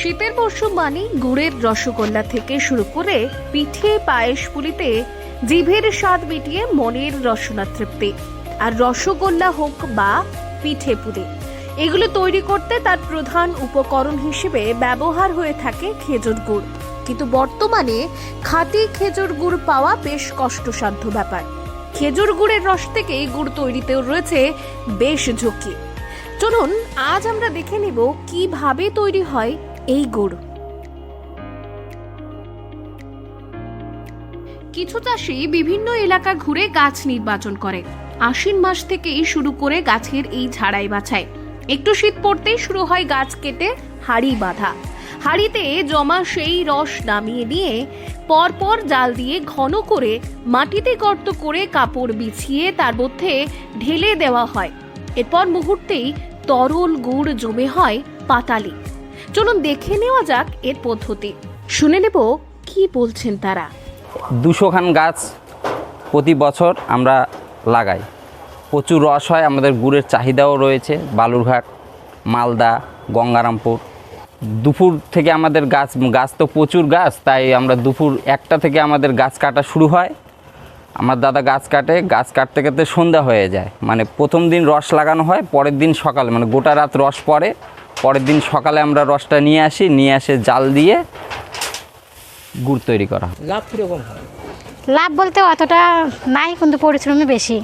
শীতের মরশুম মানে গুড়ের রসগোল্লা থেকে শুরু করে পিঠে পায়েস পুলিতে জিভের স্বাদ মিটিয়ে মনের রসনা তৃপ্তি। আর রসগোল্লা হোক বা পিঠে পুলি, এগুলো তৈরি করতে তার প্রধান উপকরণ হিসেবে ব্যবহার হয়ে থাকে খেজুর গুড়। কিন্তু বর্তমানে খাঁটি খেজুর গুড় পাওয়া বেশ কষ্টসাধ্য ব্যাপার। খেজুর গুড়ের রস থেকে গুড় তৈরিতেও রয়েছে বেশ ঝুঁকি। চলুন, আজ আমরা দেখে নেব কীভাবে তৈরি হয় এই গুড় কিছু চাষি বিভিন্ন এলাকা ঘুরে গাছ নির্বাচন করে। আশ্বিন মাস থেকেই শুরু করে গাছের এই ঝাড়াই বাছাই। একটু শীত পড়তেই শুরু হয় গাছ কেটে হাড়ি বাঁধা। হাড়িতে জমা সেই রস নামিয়ে নিয়ে পরপর জাল দিয়ে ঘন করে মাটিতে গর্ত করে কাপড় বিছিয়ে তার মধ্যে ঢেলে দেওয়া হয়। এরপর মুহূর্তেই তরল গুড় জমে হয় পাতালি। চলুন দেখে নেওয়া যাক এর পদ্ধতি। শুনে নেব কি বলছেন তারা। দুশো খান গাছ প্রতি বছর আমরা লাগাই। প্রচুর রস হয়, আমাদের গুড়ের চাহিদাও রয়েছে। বালুরঘাট, মালদা, গঙ্গারামপুর। দুপুর থেকে আমাদের গাছ গাছ তো প্রচুর গাছ, তাই আমরা দুপুর একটা থেকে আমাদের গাছ কাটা শুরু হয়। আমার দাদা গাছ কাটে, গাছ কাটতে কাটতে সন্ধ্যা হয়ে যায়। মানে প্রথম দিন রস লাগানো হয়, পরের দিন সকালে মানে গোটা রাত রস পড়ে। পরের দিন সকালে আমরা রসটা নিয়ে আসি নিয়ে এসে জাল দিয়ে গুড় তৈরি করা লাভ কীরকম হয়? লাভ বলতে অতটা নাই কিন্তু পরিশ্রমই বেশি।